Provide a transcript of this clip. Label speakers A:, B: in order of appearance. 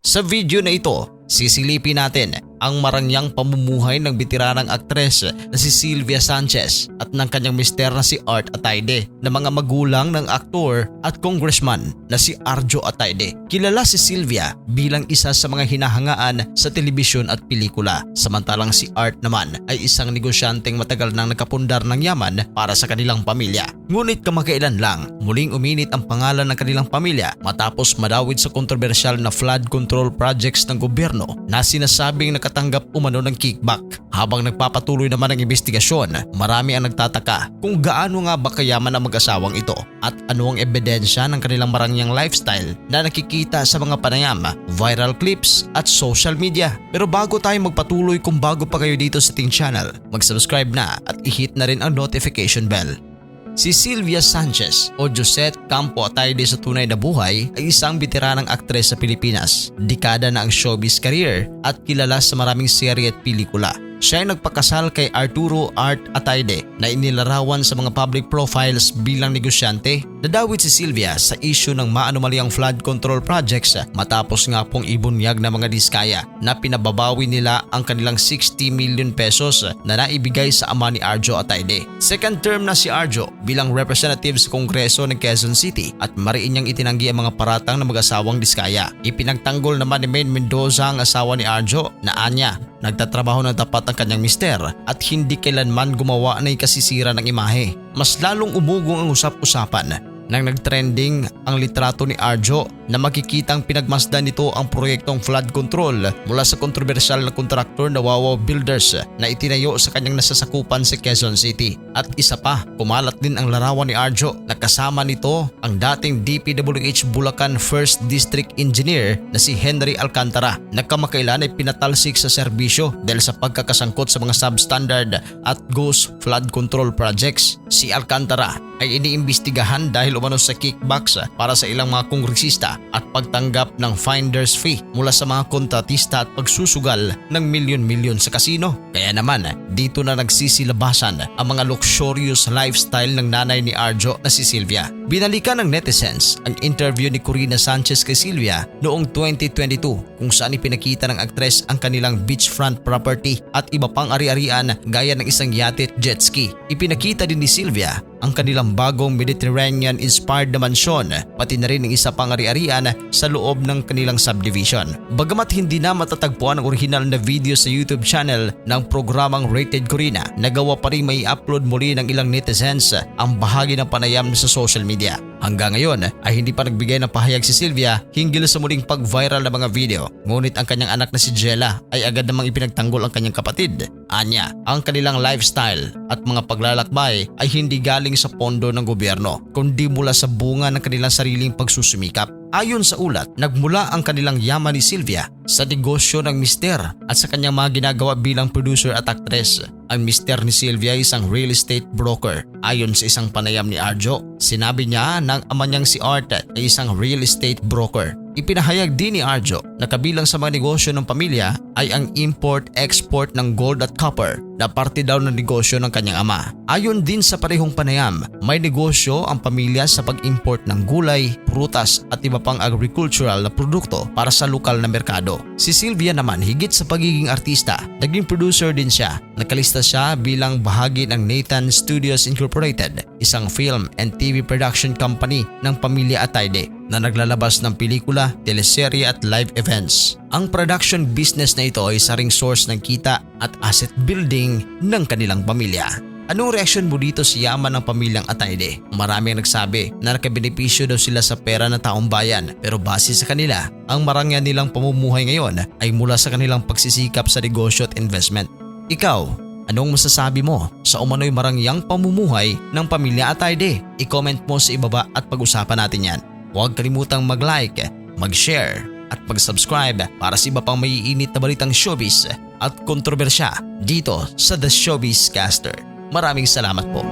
A: Sa video na ito, sisilipin natin ang marangyang pamumuhay ng bitiranang aktres na si Sylvia Sanchez at ng kanyang mister na si Art Atayde na mga magulang ng aktor at congressman na si Arjo Atayde. Kilala si Sylvia bilang isa sa mga hinahangaan sa telebisyon at pelikula samantalang si Art naman ay isang negosyanteng matagal nang nakapundar ng yaman para sa kanilang pamilya. Ngunit kamakailan lang muling uminit ang pangalan ng kanilang pamilya matapos madawit sa kontrobersyal na flood control projects ng gobyerno na sinasabing nakatanggap umano ng kickback. Habang nagpapatuloy naman ang investigasyon, marami ang nagtataka kung gaano nga ba kayaman ang mag-asawang ito at ano ang ebidensya ng kanilang marangyang lifestyle na nakikita sa mga panayam, viral clips at social media. Pero bago tayo magpatuloy kung bago pa kayo dito sa ating channel, mag-subscribe na at i-hit na rin ang notification bell Si Sylvia Sanchez o Josette Campo Atayde sa tunay na buhay ay isang bitiranang aktres sa Pilipinas. Dekada na ang showbiz career at kilala sa maraming serye at pelikula. Siya ay nagpakasal kay Arturo Art Atayde na inilarawan sa mga public profiles bilang negosyante. Nadawit si Sylvia sa issue ng maanomaliang flood control projects matapos nga pong ibunyag ng mga diskaya na pinababawi nila ang kanilang 60 million pesos na naibigay sa ama ni Arjo Atayde. Second term na si Arjo bilang representative sa Kongreso ng Quezon City at mariin niyang itinanggi ang mga paratang ng mag-asawang diskaya. Ipinagtanggol naman ni Maine Mendoza ang asawa ni Arjo na anya nagtatrabaho ng tapat ang kanyang mister at hindi kailanman gumawa ng ikasisira ng imahe. Mas lalong umugong ang usap-usapan nang nagtrending ang litrato ni Arjo na makikitang pinagmasdan nito ang proyektong flood control mula sa kontrobersyal na kontraktor na Wawaw Builders na itinayo sa kanyang nasasakupan sa Quezon City. At isa pa, kumalat din ang larawan ni Arjo na kasama nito ang dating DPWH Bulacan 1st District Engineer na si Henry Alcantara na kamakailan ay pinatalsik sa serbisyo dahil sa pagkakasangkot sa mga substandard at ghost flood control projects. Si Alcantara ay iniimbestigahan dahil umano sa kickbacks para sa ilang mga kongresista at pagtanggap ng finder's fee mula sa mga kontratista at pagsusugal ng milyon-milyon sa kasino. Kaya naman, dito na nagsisilabasan ang mga luxurious lifestyle ng nanay ni Arjo na si Sylvia. Binalikan ng netizens ang interview ni Corina Sanchez kay Sylvia noong 2022 kung saan ipinakita ng aktres ang kanilang beachfront property at iba pang ari-arian gaya ng isang yate at jet ski. Ipinakita din ni Sylvia ang kanilang bagong Mediterranean-inspired na mansyon pati na rin ang isa pang ari-arian sa loob ng kanilang subdivision. Bagamat hindi na matatagpuan ang original na video sa YouTube channel ng programang Rated Corina, nagawa pa rin may upload muli ng ilang netizens ang bahagi ng panayam sa social media. Hanggang ngayon ay hindi pa nagbigay ng pahayag si Sylvia hinggil sa muling pag-viral na mga video. Ngunit ang kanyang anak na si Jella ay agad namang ipinagtanggol ang kanyang kapatid. Anya, ang kanilang lifestyle at mga paglalakbay ay hindi galing sa pondo ng gobyerno kundi mula sa bunga ng kanilang sariling pagsusumikap. Ayon sa ulat, nagmula ang kanilang yaman ni Sylvia sa negosyo ng mister at sa kanyang mga ginagawa bilang producer at actress. Ang mister ni Sylvia ay isang real estate broker. Ayon sa isang panayam ni Arjo, sinabi niya ng ama niyang si Art ay isang real estate broker. Ipinahayag din ni Arjo na kabilang sa mga negosyo ng pamilya ay ang import-export ng gold at copper na parte daw ng negosyo ng kanyang ama. Ayon din sa parehong panayam, may negosyo ang pamilya sa pag-import ng gulay, prutas at iba pang agricultural na produkto para sa lokal na merkado. Si Sylvia naman higit sa pagiging artista, naging producer din siya. Nakalista siya bilang bahagi ng Nathan Studios Incorporated, isang film and TV production company ng pamilya Atayde na naglalabas ng pelikula, teleserye at live events. Ang production business na ito ay isa ring source ng kita at asset building ng kanilang pamilya. Anong reaksyon mo dito sa yaman ng pamilyang Atayde? Marami ang nagsabi na nakabenepisyo daw sila sa pera ng taong bayan pero base sa kanila, ang marangya nilang pamumuhay ngayon ay mula sa kanilang pagsisikap sa negosyo at investment. Ikaw, anong masasabi mo sa umano'y marangyang pamumuhay ng pamilya Atayde? I-comment mo sa ibaba at pag-usapan natin yan. Huwag kalimutang mag-like, mag-share at mag-subscribe para sa iba pang maiinit na balitang showbiz at kontrobersya dito sa The Showbiz Caster. Maraming salamat po.